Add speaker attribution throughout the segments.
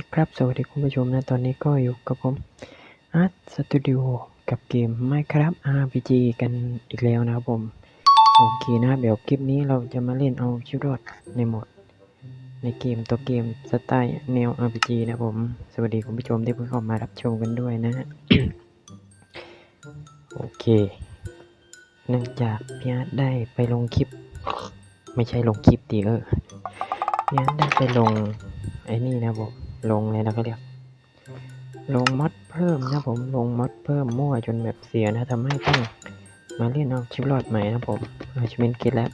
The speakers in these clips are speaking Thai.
Speaker 1: คครับ สวัสดีคุณผู้ชมนะ ตอนนี้ก็อยู่กับผมอาร์ตสตูดิโอกับเกม Minecraft RPG กันอีกแล้วนะครับผม โอเคนะครับเดี๋ยวคลิปนี้เราจะมาเล่นเอาชีวิตรอดในโหมด ในเกมตัวเกมสไตล์แนว RPG นะผม สวัสดีคุณผู้ชมที่เพิ่งเข้ามารับชมกันด้วยนะฮะโอเค เนื่องจากพี่อาร์ตได้ไปลงคลิป ไม่ใช่ลงคลิปดีเออพี่อาร์ตได้ไปลงไอ้นี่นะผม ลงเลยนะก็เรียก ลงมอดเพิ่มนะผมลงมอดเพิ่มมั่วจนแบบเสียนะทำให้ต้องมาเล่นเอาชีวิตรอดใหม่นะผมเอาชีวิตกินแล้ว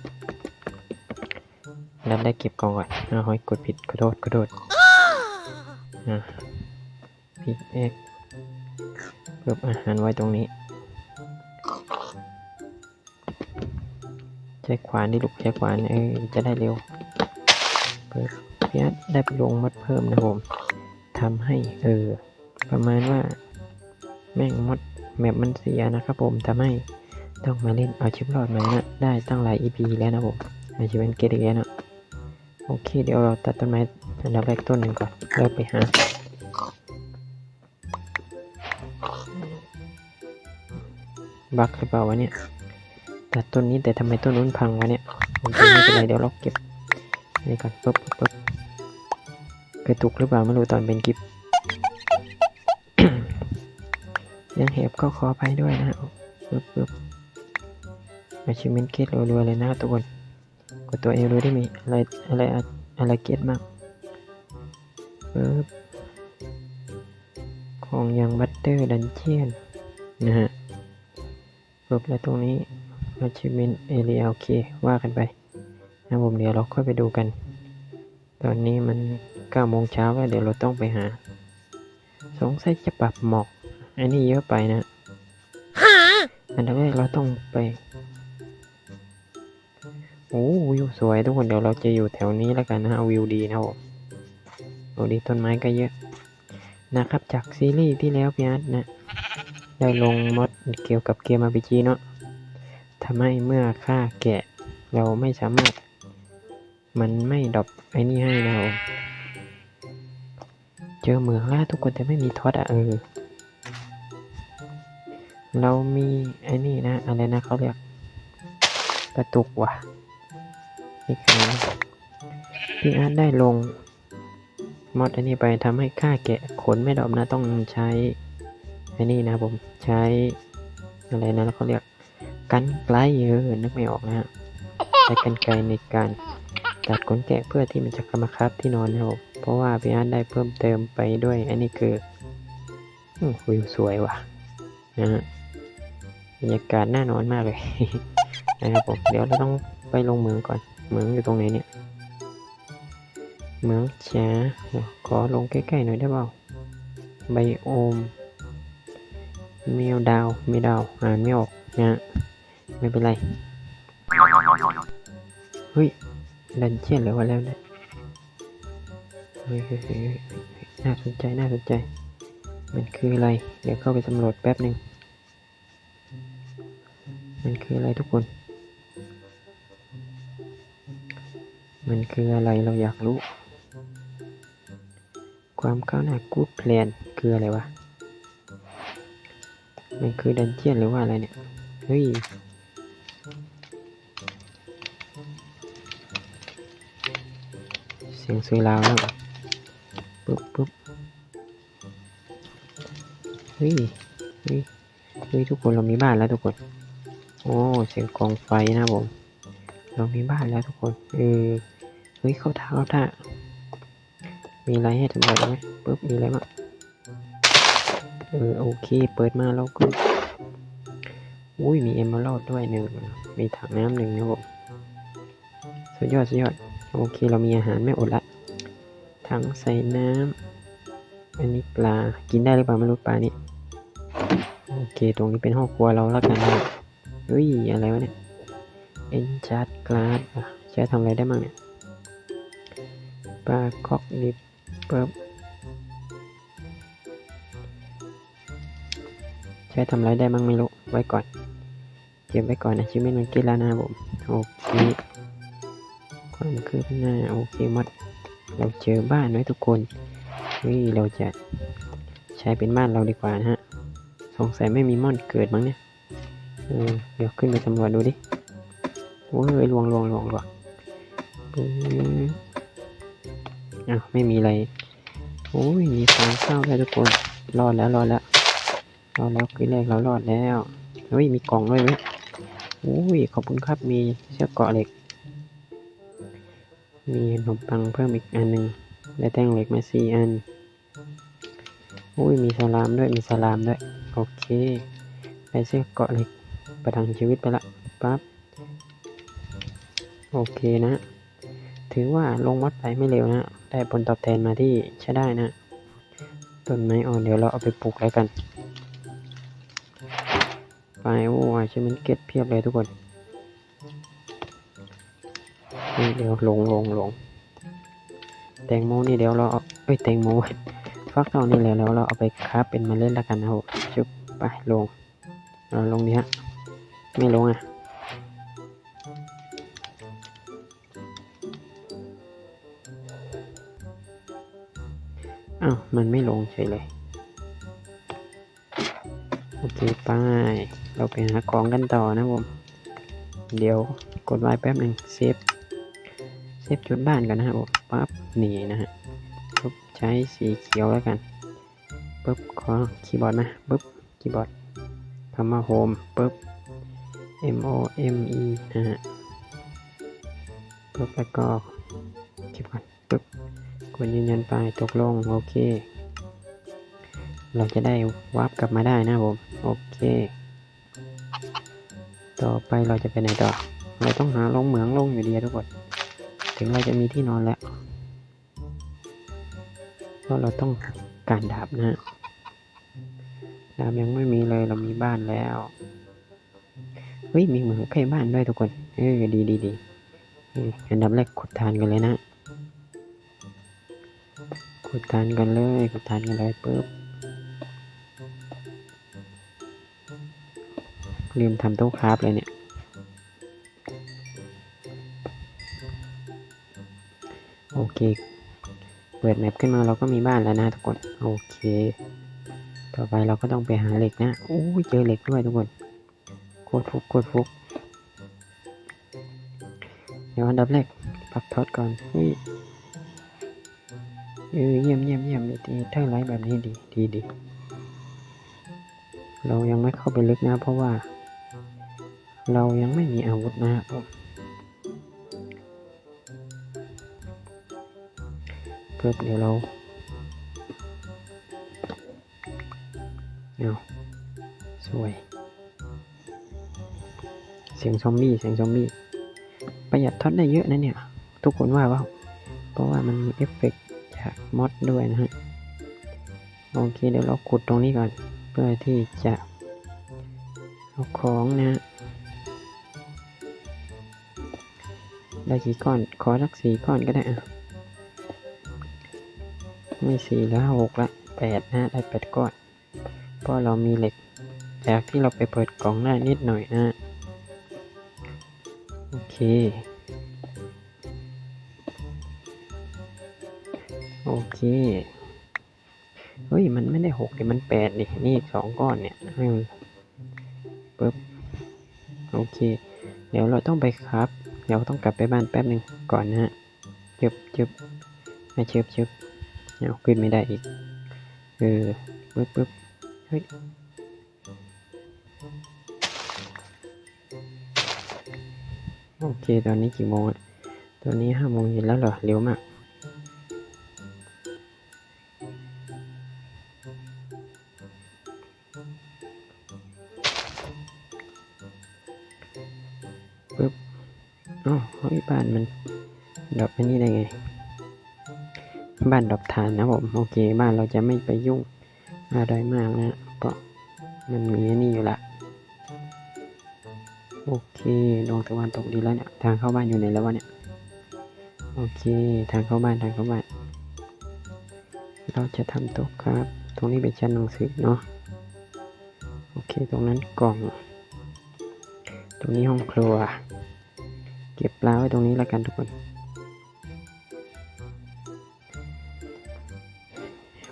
Speaker 1: แล้วได้เก็บกล่องก่อนเอาหอยกดผิดขอโทษขอโทษอะพิกเอ็กเพิ่มอาหารไว้ตรงนี้ใช้ขวานดิลูกใช้ขวานเออจะได้เร็วเปิดพี่อได้ไปลงมัดเพิ่มนะผม ทำให้เออประมาณว่าแม่งมดแมปมันเสียนะครับผมทำให้ต้องมาเล่นเอาชิปรอดมานะได้ตั้งหลาย EP แล้วนะผมอาชีพเป็นเกตอีกแล้วนะโอเค เดี๋ยวเราตัดต้นไม้อันดับแรกต้นหนึ่งก่อนแล้วไปหาบักหรือเปล่าวะเนี่ยตัดต้นนี้แต่ทำไมต้นนู้นพังวะเนี่ยโอเคไม่เป็นไรเดี๋ยวเราเก็บนี่ก่อนปุ๊บปุ๊บ กระตุกหรือเปล่าไม่รู้ตอนเป็นกิฟยังแหบก็ขออภัยด้วยนะปุ๊บปุ๊บอาชิเมนเกตรัวๆเลยนะทุกคนกดตัวเอลดูได้มีอะไรอะไรอะไรเกตบ้างปุ๊บของยังบัตเตอร์ดันเจียนนะฮะปุ๊บแล้วตรงนี้ achievement area โอเคว่ากันไปนะผมเดี๋ยวเราค่อยไปดูกัน ตอนนี้มัน 9โมงเช้าแล้วเดี๋ยวเราต้องไปหา สงสัยจะปรับหมอก อันนี้เยอะไปนะอันดับแรกเราต้องไป โอ้วิวสวยทุกคนเดี๋ยวเราจะอยู่แถวนี้แล้วกันนะวิวดีนะผมวิวดีต้นไม้ก็เยอะนะครับจากซีรีส์ที่แล้วพี่อาร์ตนะได้ลงมดเกี่ยวกับเกม RPG เนาะทำให้เมื่อฆ่าแกะ เราไม่สามารถ มันไม่ดรอปไอ้นี่ให้นะผม จอเหมืองล่าทุกคนแต่ไม่มีท็อตอะเออ เรามีไอ้นี่นะ อะไรนะเขาเรียกกระตุกว่ะนี่คือพี่อาร์ตได้ลงมอดอันนี้ไปทำให้ค่าแกะขนไม่ดอปนะต้องใช้ไอ้นี่นะผมใช้อะไรนะเขาเรียกกันไกลเออนึกไม่ออกนะฮะใช้กันไกลในการตัดขนแกะเพื่อที่มันจะกำมาคับที่นอนนะครับผม เพราะว่าพี่อาร์ตได้เพิ่มเติมไปด้วย อันนี้คือวิวสวยว่ะนะฮะบรรยากาศน่านอนมากเลยนะครับผม เดี๋ยวเราต้องไปลงเมืองก่อน เมืองอยู่ตรงไหนเนี่ย เมืองช้าขอลงใกล้ๆหน่อยได้เปล่าไบโอมเมลดาวเมดาวอ่านไม่ออกนะฮะไม่เป็นไร เฮ้ย ดันเจียนหรือว่าแล้วเนี่ย เฮ้ยเฮ้ยน่าสนใจ น่าสนใจ มันคืออะไร เดี๋ยวเข้าไปสำรวจแป๊บหนึ่ง มันคืออะไรทุกคน มันคืออะไรเราอยากรู้ ความก้าวหน้ากูดแพลนคืออะไรวะ มันคือดันเจียนหรือว่าอะไรเนี่ย เฮ้ยเสียงซุยลาวแล้ว ปุ๊บปุ๊บเฮ้ยเฮ้ยเฮ้ยทุกคนเรามีบ้านแล้วทุกคน โอ้เสียงกองไฟนะผม เรามีบ้านแล้วทุกคนเออเฮ้ยเข้าท่าเข้าท่ามีอะไรให้ทำอะไรไหมปุ๊บมีอะไรบ้างเออโอเค เปิดมาแล้วก็อุ้ยมีเอมเมอรัลด้วยหนึ่งมีถังน้ำหนึ่งนะผมสุดยอดสุดยอดโอเค เรามีอาหารไม่อดละ ถังใส่น้ำ อันนี้ปลา กินได้หรือเปล่าไม่รู้ปลานี่โอเค ตรงนี้เป็นห้องครัวเราแล้วกันนะเฮ้ย อะไรวะเนี่ย เอ็นชาร์ดกลาสใช้ทำอะไรได้บ้างเนี่ย ปลาคอกดิบเปิบใช้ทำอะไรได้บ้างไม่รู้ ไว้ก่อน เก็บไว้ก่อนนะชิมเมนมันกินแล้วนะผม โอเค ความคืบหน้า โอเคหมด เราเจอบ้านไว้ทุกคนเฮ้ยเราจะใช้เป็นบ้านเราดีกว่านะฮะ สงสัยไม่มีม่อนเกิดมั้งเนี่ย เออ เดี๋ยวขึ้นไปสำรวจดูดิโอ้ยลวงลวงลวงลวงปึ๊บอ้าวไม่มีอะไร โอ้ย มีฟางเข้าแล้วทุกคน รอดแล้วรอดแล้วรอดแล้วคือแรกเรารอดแล้ว เฮ้ย มีกล่องด้วยเว้ยโอ้ย ขอบคุณครับ มีเชือกเกาะเหล็ก มีขนมปังเพิ่มอีกอันหนึ่งได้แท่งเหล็กมาสี่อัน อุ้ยมีสลามด้วยมีสลามด้วย โอเคได้เชือกเกาะเหล็กประทังชีวิตไปละปั๊บ โอเคนะ ถือว่าลงวัดไปไม่เร็วนะ ได้ผลตอบแทนมาที่ใช้ได้นะต้นไม้อ่อนเดี๋ยวเราเอาไปปลูกแล้วกันไปโอ้ยชิมันเก็ตเพียบเลยทุกคน นี่เดี๋ยวลงลงลงแตงโมนี่เดี๋ยวเราเอาเอ้ยแตงโมฟักทองนี่และแล้วเราเอาไปคราฟเป็นมาเล็ดแล้วกันนะครับชุบไปลงเราลงดีฮะไม่ลงอะอ้าวมันไม่ลงเฉยเลยโอเคไปเราไปหาของกันต่อนะผมเดี๋ยวกดไว้แป๊บหนึ่งเซฟ เซฟจุดบ้านกันนะครับผมปั๊บนี่นะฮะปุ๊บใช้สีเขียวแล้วกันปุ๊บขอคีย์บอร์ดมาปุ๊บคีย์บอร์ดคำว่าโฮมปุ๊บ M O M E นะฮะปุ๊บแล้วก็คีย์บอร์ดปุ๊บกดยืนยันไปตกลงโอเค เราจะได้วาร์ปกลับมาได้นะผมโอเค ต่อไปเราจะไปไหนต่อเราต้องหาลงเหมืองลงอยู่ดีทุกคน ถึงเราจะมีที่นอนแล้วเพราะเราต้องการดาบนะดาบยังไม่มีเลยเรามีบ้านแล้วเฮ้ยมีเหมืองใกล้บ้านด้วยทุกคนเออดีดีดีเอออันดับแรกขุดทานกันเลยนะ ขุดทานกันเลยขุดทานกันเลยปุ๊บลืมทำโต๊ะคราฟเลยเนี่ย เค เปิดแมปขึ้นมาเราก็มีบ้านแล้วนะทุกคน โอเค ต่อไปเราก็ต้องไปหาเหล็กนะโอ้ยเจอเหล็กด้วยทุกคน โคตรฟุกโคตรฟุก เดี๋ยวอันดับแรกปักท็อตก่อนเฮ้ยเออเยี่ยมเยี่ยมเยี่ยมดีดีถ้าไลฟ์แบบนี้ดีดีดี เรายังไม่เข้าไปลึกนะ เพราะว่า เรายังไม่มีอาวุธนะครับผม เพื่อเดี๋ยวเราเอาสวย เสียงซอมบี้เสียงซอมบี้ประหยัดท็อตได้เยอะนะเนี่ย ทุกคนว่าเปล่าเพราะว่ามันมีเอฟเฟกจากมอดด้วยนะฮะ โอเคเดี๋ยวเราขุดตรงนี้ก่อน เพื่อที่จะเอาของนะฮะได้กี่ก้อน ขอสักสี่ก้อนก็ได้อะ ไม่สี่แล้วหกละแปดนะได้แปดก้อนเพราะเรามีเหล็กจากที่เราไปเปิดกล่องได้นิดหน่อยนะ โอเค โอเคเฮ้ย มันไม่ได้หกเดี๋ยมันแปดดิ นี่อีกสองก้อนเนี่ยให้มันปึ๊บ โอเค เดี๋ยวเราต้องไปครับ เดี๋ยวต้องกลับไปบ้านแป๊บหนึ่งก่อนนะฮะ จึบจึบไม่เชิบเชิบ เอาขึ้นไม่ได้อีก เออปึ๊บปึ๊บเฮ้ยโอเค ตอนนี้กี่โมงอะตอนนี้ห้าโมงเย็นแล้วเหรอ เร็วมาก ปึ๊บอ๋อเฮ้ยบ้านมันดรอปอันนี้ได้ บ้านดอปฐานนะผมโอเค บ้านเราจะไม่ไปยุ่งอะไรมากนะเพราะมันมีนนี้อยู่ละโอเคดวงตะวันตกดีแล้วเนี่ยทางเข้าบ้านอยู่ไหนแล้ววะเนี่ยโอเค ทางเข้าบ้านทางเข้าบ้าน เราจะทำโต๊ะครับ ตรงนี้เป็นชั้นหนังสือเนาะโอเค ตรงนั้นกล่อง ตรงนี้ห้องครัว เก็บปลาไว้ตรงนี้แล้วกันทุกคน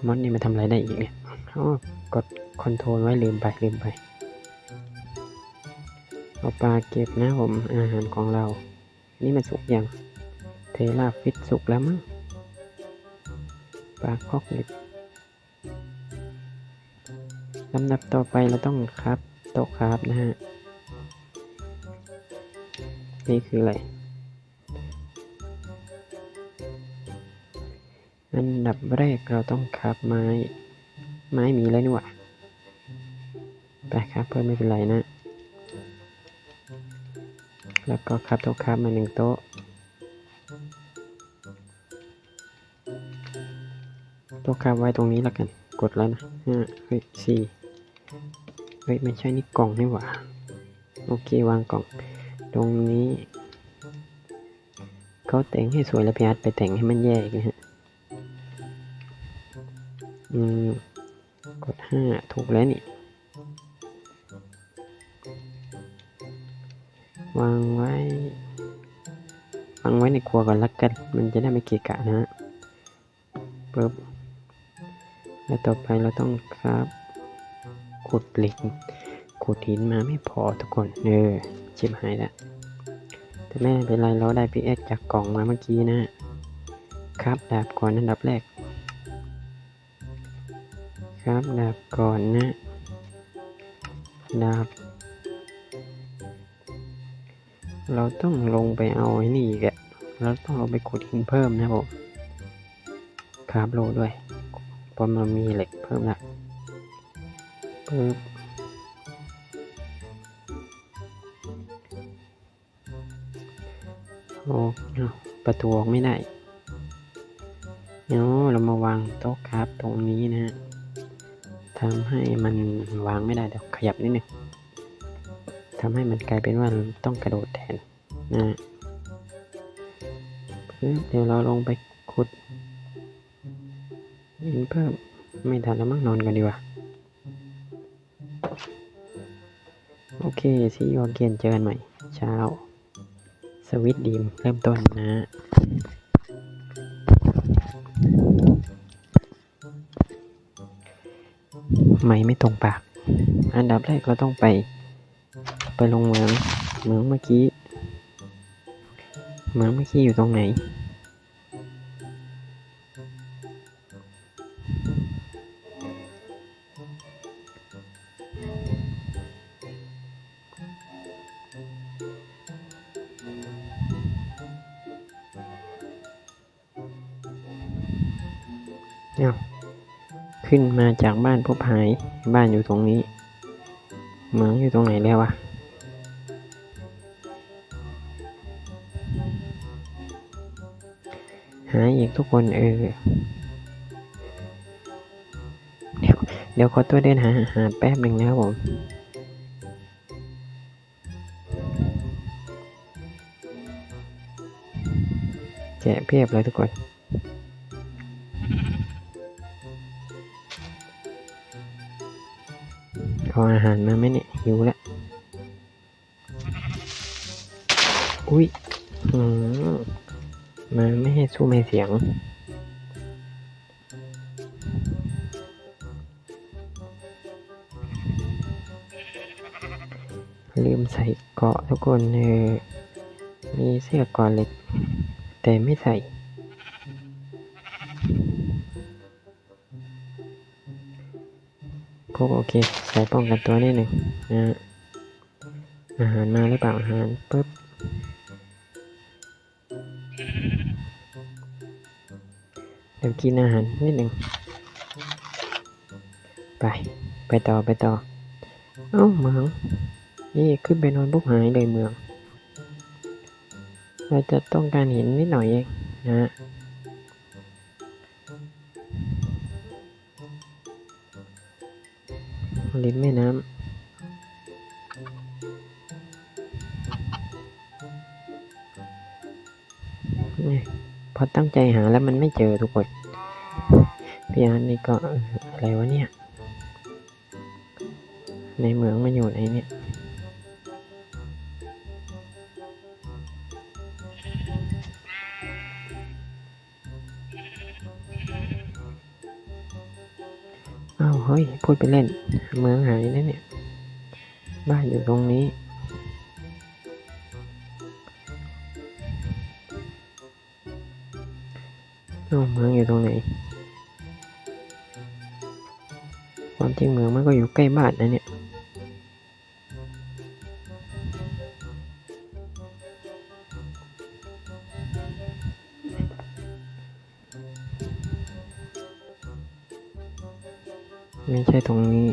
Speaker 1: มดนี่มันทำอะไรได้อีกเนี่ยอ๋อกดคอนโทรลไว้ลืมไปลืมไปเอาปลาเก็บนะผมอาหารของเรา นี่มันสุกยังเทลาฟิตสุกแล้วมั้งปลาคอกเล็กลำดับต่อไปเราต้องครับโต๊ะครับนะฮะ นี่คืออะไร อันดับแรกเราต้องครับไม้ ไม้มีแล้วนี่หว่าไปครับเพิ่มไม่เป็นไรนะ แล้วก็ครับโต๊ะครับมาหนึ่งโต๊ะ โต๊ะครับไว้ตรงนี้แล้วกัน กดแล้วนะห้าเฮ้ยสี่เฮ้ยไม่ใช่นี่กล่องนี่หว่า โอเควางกล่อง ตรงนี้ เขาแต่งให้สวยแล้วพี่อาร์ตไปแต่งให้มันแย่อีกนะฮะ อืมกดห้าถูกแล้วนี่ วางไว้ วางไว้ในครัวก่อนละกัน มันจะได้ไม่เกะกะนะฮะปึ๊บแล้วต่อไปเราต้องครับขุดเหล็กขุดหินมาไม่พอทุกคน เออ ชิบหายแล้วแต่ไม่เป็นไรเราได้พีเอสจากกล่องมาเมื่อกี้นะ ครับดาบก่อนอันดับแรก ครับดาบก่อนนะดาบเราต้องลงไปเอาไอ้นี่อีกอะเราต้องลงไปขุดหินเพิ่มนะผมครับโลด้วยเพราะมันมีเหล็กเพิ่มละปึ๊บโอ้ประตูออกไม่ได้เนาะเรามาวางโต๊ะครับตรงนี้นะฮะ ทำให้มันวางไม่ได้เดี๋ยวขยับนิดนึงทำให้มันกลายเป็นว่าต้องกระโดดแทนนะเดี๋ยวเราลงไปขุดหินเพิ่มไม่ทันแล้วมั้งนอนกันดีกว่า โอเคซีออเกนเจอกันใหม่ เช้า สวิตดีมเริ่มต้นนะ ไม่ไม่ตรงปาก อันดับแรกเราต้องไป ไปลงเหมืองเหมืองเมื่อกี้เหมืองเมื่อกี้อยู่ตรงไหน จากบ้านพบหาย บ้านอยู่ตรงนี้เหมืองอยู่ตรงไหนแล้ววะ หาอีกทุกคนเออ เดี๋ยวเดี๋ยวขอตัวเดินหาหาแป๊บหนึ่งนะครับผมแกะเพียบเลยทุกคน เอาอาหารมาไหมเนี่ยหิวแล้วอุ้ยอืมมาไม่ให้สู้ไม่เสียง ลืมใส่เกาะทุกคนเออมีเสื้อกราะเหล็ก แต่ไม่ใส่ ก็โอเค ใส่ป้องกันตัวนิดหนึ่งนะอาหารมาหรือเปล่าอาหารปุ๊บเดี๋ยวกินอาหารนิดหนึ่งไป ไปต่อไปต่อ เอ้าเมือง นี่ขึ้นไปนอนปุ๊บหายเลยเมือง เราจะต้องการเห็นนิดหน่อยเองนะ พอตั้งใจหาแล้วมันไม่เจอทุกคนพี่อาร์ตนี่ก็อะไรวะเนี่ย ในเมืองมันอยู่ไหนเนี่ยเฮ้ย พูดไปเล่น เมืองหายนะเนี่ย บ้านอยู่ตรงนี้ เอ้าเมืองอยู่ตรงไหน ความจริงเมืองมันก็อยู่ใกล้บ้านนะเนี่ย ไม่ใช่ตรงนี้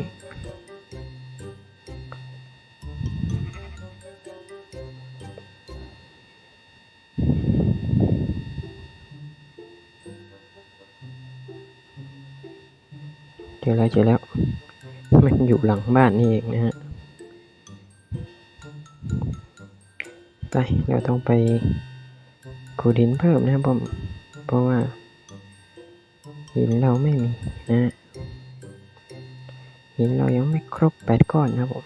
Speaker 1: จอแล้วเจอแล้ว มันอยู่หลังบ้านนี่เองนะฮะ ไป เราต้องไปขุดหินเพิ่มนะครับผม เพราะว่า หินเราไม่มีนะฮะหินเรายังไม่ครบแปดก้อนนะครับผม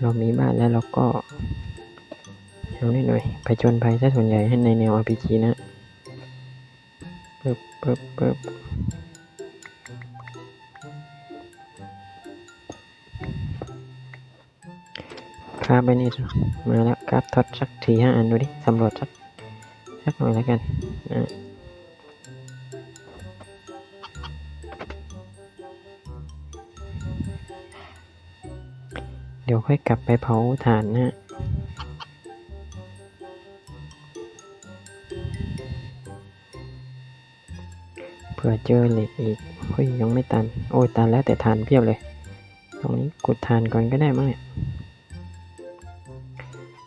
Speaker 1: เรามีบ้านแล้วเราก็เอาหน่อยหน่อยไปจนภัยซะส่วนใหญ่ให้ในแนว RPG นะ ปึ๊บปึ๊บปึ๊บคราบไปนี่มาแล้วคราบทดสักทีห้าอันดูดิสำรวจสักสักหน่อยแล้วกันนะเดี๋ยวค่อยกลับไปเผาถ่านนะ ผื่อเจอเหล็กอีกเฮ้ยยังไม่ตัน โอ้ยตันแล้วแต่ทานเพียบเลย ตรงนี้ขุดทานก่อนก็ได้มั้งเนี่ย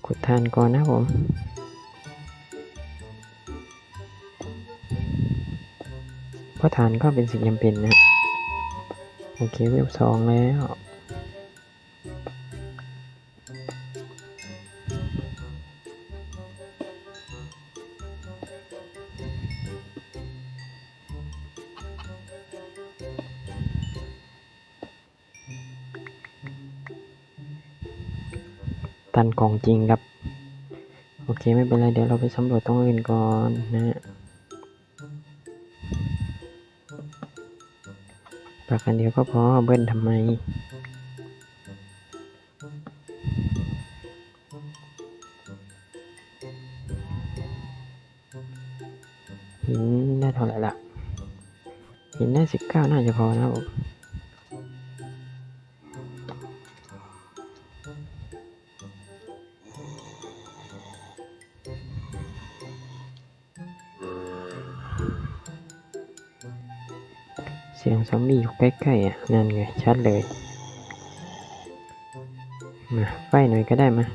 Speaker 1: ขุดทานก่อนนะผมเพราะทานก็เป็นสิ่งจำเป็นนะโอเคเวลสองแล้ว ตันของจริงครับ โอเคไม่เป็นไรเดี๋ยวเราไปสำรวจตรงอื่นก่อนนะฮะปากกันเดียวก็พอเบิ้ลทำไม ชัดเลย มาไฟหน่อยก็ได้มา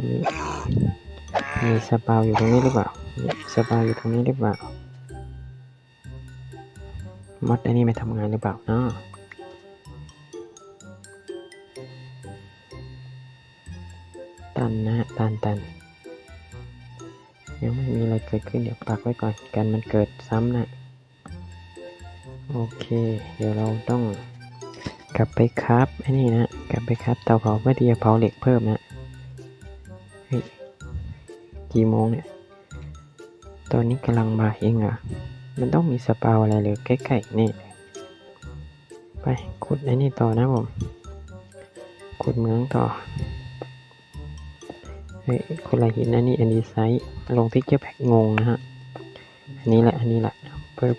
Speaker 1: มีมีสปาวอยู่ตรงนี้หรือเปล่าสปาวอยู่ตรงนี้หรือเปล่า มอดอันนี้ไม่ทำงานหรือเปล่าเนาะตันนะฮะตันตัน กิดขึ้นเดี๋ยวปักไว้ก่อนกันมันเกิดซ้ำนะโอเค เดี๋ยวเราต้องกลับไปคราฟไอ้นี่นะกลับไปคราฟเตาเผาเพื่อที่จะเผาเหล็กเพิ่มนะเฮ้ยกี่โมงเนี่ยตอนนี้กำลังบ่ายเองเหรอมันต้องมีสปาอะไรหรือใกล้ๆนี่ไปขุดไอ้นี่ต่อนะผมขุดเหมืองต่อ เฮ้ยคนละหินอันนี้อันนี้ไซส์ลงที่เก็บแพ็กงงนะฮะ อันนี้แหละอันนี้แหละเพิ่ม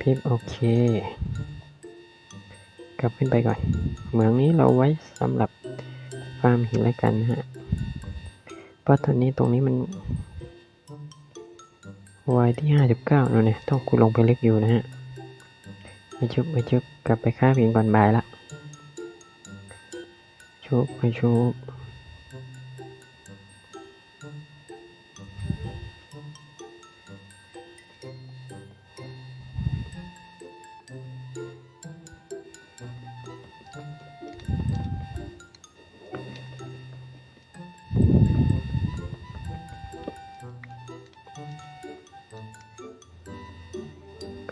Speaker 1: พิมพ์โอเค กลับขึ้นไปก่อน เหมืองนี้เราไว้สำหรับฟาร์มหินแล้วกันนะฮะ เพราะตอนนี้ตรงนี้มันวายที่ห้าสิบเก้าแล้วเนี่ย ต้องกูลงไปเลึกอยู่นะฮะไปชุบไปชุบกลับไปฆ่าพิงก่อนบ่ายละ ชุบไปชุบ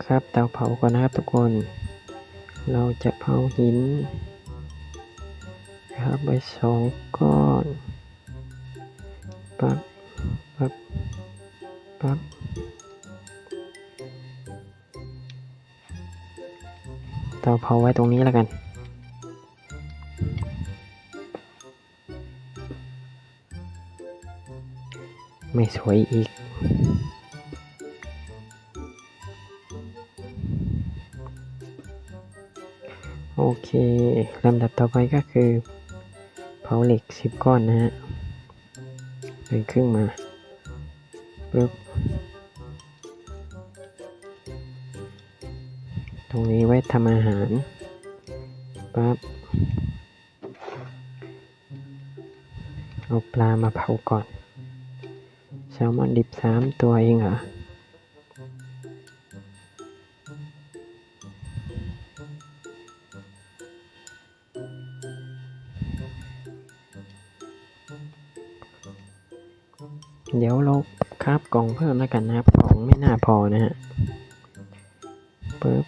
Speaker 1: ครับเตาเผาก่อนนะครับทุกคน เราจะเผาหิน นะครับไปสองก้อนปั๊บปั๊บปั๊บเตาเผาไว้ตรงนี้แล้วกัน ไม่สวยอีกโอเคลำดับต่อไปก็คือ เผาเหล็กสิบก้อนนะฮะเป็นครึ่งมาปึ๊บตรงนี้ไว้ทำอาหารปั๊บเอาปลามาเผาก่อนแซลมอนดิบสามตัวเองเหรอ เดี๋ยวเราคราบกล่องเพิ่มแล้วกันนะครับกล่องไม่น่าพอนะฮะปึ๊บ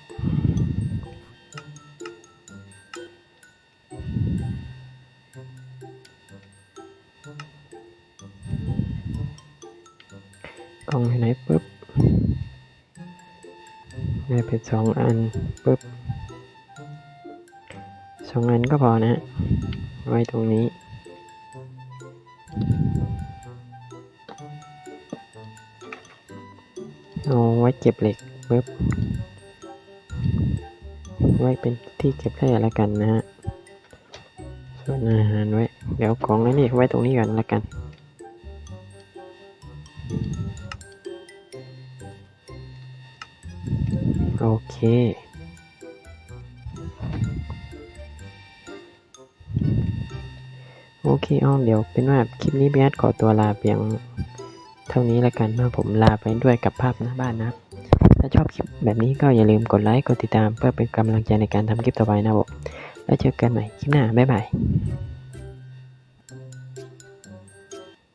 Speaker 1: กล่องอยู่ไหนปึ๊บได้เป็นสองอันปึ๊บสองอันก็พอนะฮะไว้ตรงนี้ เอาไว้เก็บเหล็กปึ๊บไว้เป็นที่เก็บแร่แล้วกันนะฮะ ส่วนอาหารไว้ เดี๋ยวของนั้นนี่ไว้ตรงนี้ก่อนแล้วกัน โอเคโอเคอ้อมเดี๋ยวเป็นว่าคลิปนี้พี่อาร์ตขอตัวลาเพียง ท่านี้แล้วกันนะผมลาไปด้วยกับภาพหน้าบ้านนะถ้าชอบคลิปแบบนี้ก็อย่าลืมกดไลค์กดติดตามเพื่อเป็นกำลังใจในการทำคลิปต่อไปนะครับผมแล้วเจอกันใหม่คลิปหน้าบ๊ายบาย